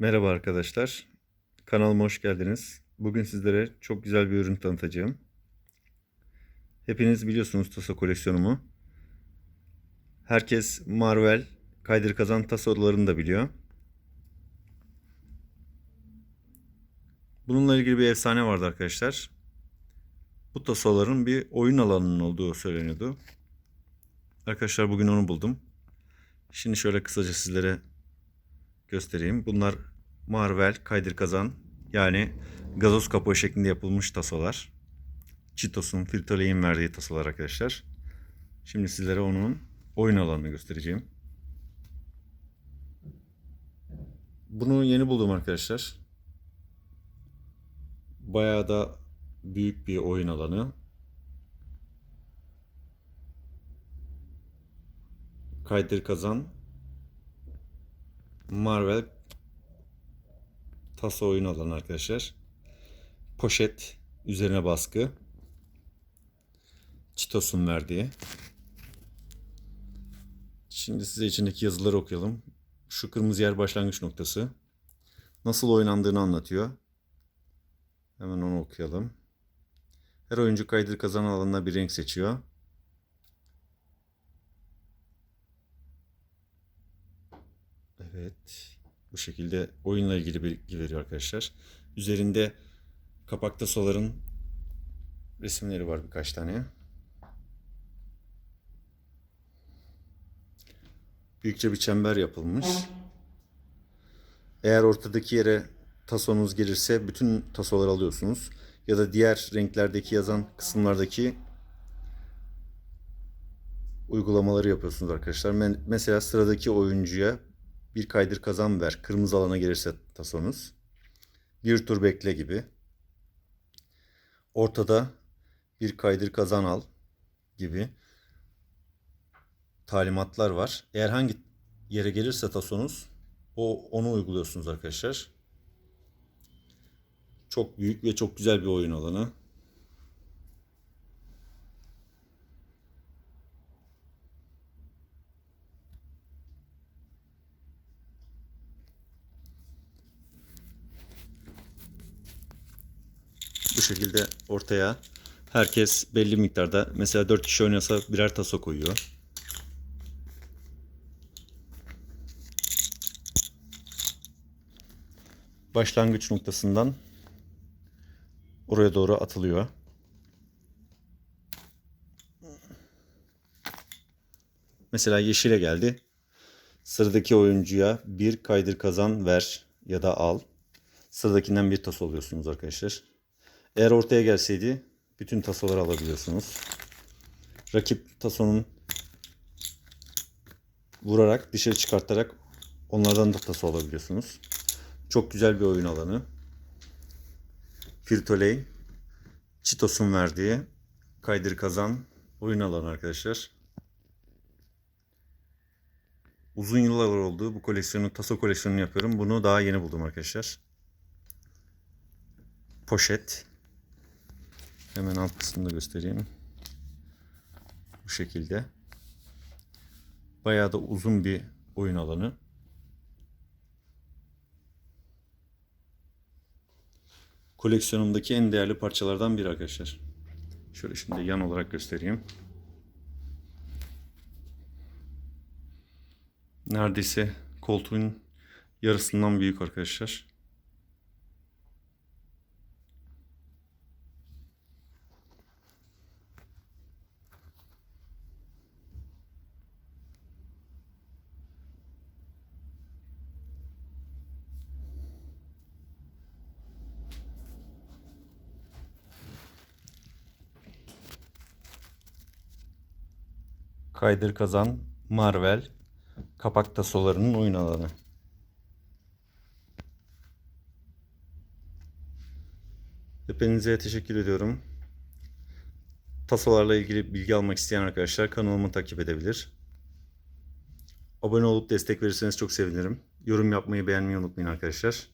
Merhaba arkadaşlar. Kanalıma hoş geldiniz. Bugün sizlere çok güzel bir ürün tanıtacağım. Hepiniz biliyorsunuz Tasa koleksiyonumu. Herkes Marvel, Kaydır Kazan tasolarını da biliyor. Bununla ilgili bir efsane vardı arkadaşlar. Bu tasoların bir oyun alanının olduğu söyleniyordu. Arkadaşlar bugün onu buldum. Şimdi şöyle kısaca sizlere göstereyim. Bunlar Marvel kaydır kazan yani gazoz kapağı şeklinde yapılmış tasolar. Cheetos'un Frito-Lay'in verdiği tasolar arkadaşlar. Şimdi sizlere onun oyun alanını göstereceğim. Bunu yeni buldum arkadaşlar. Bayağı da büyük bir oyun alanı. Kaydır kazan Marvel Taso oyun alanı arkadaşlar. Poşet üzerine baskı. Çitos'un verdiği. Şimdi size içindeki yazıları okuyalım. Şu kırmızı yer başlangıç noktası. Nasıl oynandığını anlatıyor. Hemen onu okuyalım. Her oyuncu kaydır kazanan alanına bir renk seçiyor. Evet. Bu şekilde oyunla ilgili bilgi veriyor arkadaşlar. Üzerinde kapakta soların resimleri var birkaç tane. Büyükçe bir çember yapılmış. Eğer ortadaki yere tasonuz gelirse bütün tasoları alıyorsunuz. Ya da diğer renklerdeki yazan kısımlardaki uygulamaları yapıyorsunuz arkadaşlar. Mesela sıradaki oyuncuya bir kaydır kazan ver. Kırmızı alana gelirse tasonuz. Bir tur bekle gibi. Ortada bir kaydır kazan al gibi talimatlar var. Eğer hangi yere gelirse tasonuz o onu uyguluyorsunuz arkadaşlar. Çok büyük ve çok güzel bir oyun alanı. Bu şekilde ortaya herkes belli miktarda mesela 4 kişi oynuyorsa birer taso koyuyor. Başlangıç noktasından oraya doğru atılıyor. Mesela yeşile geldi. Sıradaki oyuncuya bir kaydır kazan ver ya da al. Sıradakinden bir taso alıyorsunuz arkadaşlar. Eğer ortaya gelseydi bütün tasoları alabiliyorsunuz. Rakip tasonun vurarak dışarı çıkartarak onlardan da taso alabiliyorsunuz. Çok güzel bir oyun alanı. Firtoley, Çitos'un verdiği kaydır kazan oyun alanı arkadaşlar. Uzun yıllar oldu bu koleksiyonu, taso koleksiyonunu yapıyorum. Bunu daha yeni buldum arkadaşlar. Poşet. Hemen alt kısmında göstereyim. Bu şekilde. Bayağı da uzun bir oyun alanı. Koleksiyonumdaki en değerli parçalardan biri arkadaşlar. Şöyle şimdi yan olarak göstereyim. Neredeyse koltuğun yarısından büyük arkadaşlar. Kaydır Kazan, Marvel, kapak tasolarının oyun alanı. Hepinize teşekkür ediyorum. Tasolarla ilgili bilgi almak isteyen arkadaşlar kanalımı takip edebilir. Abone olup destek verirseniz çok sevinirim. Yorum yapmayı beğenmeyi unutmayın arkadaşlar.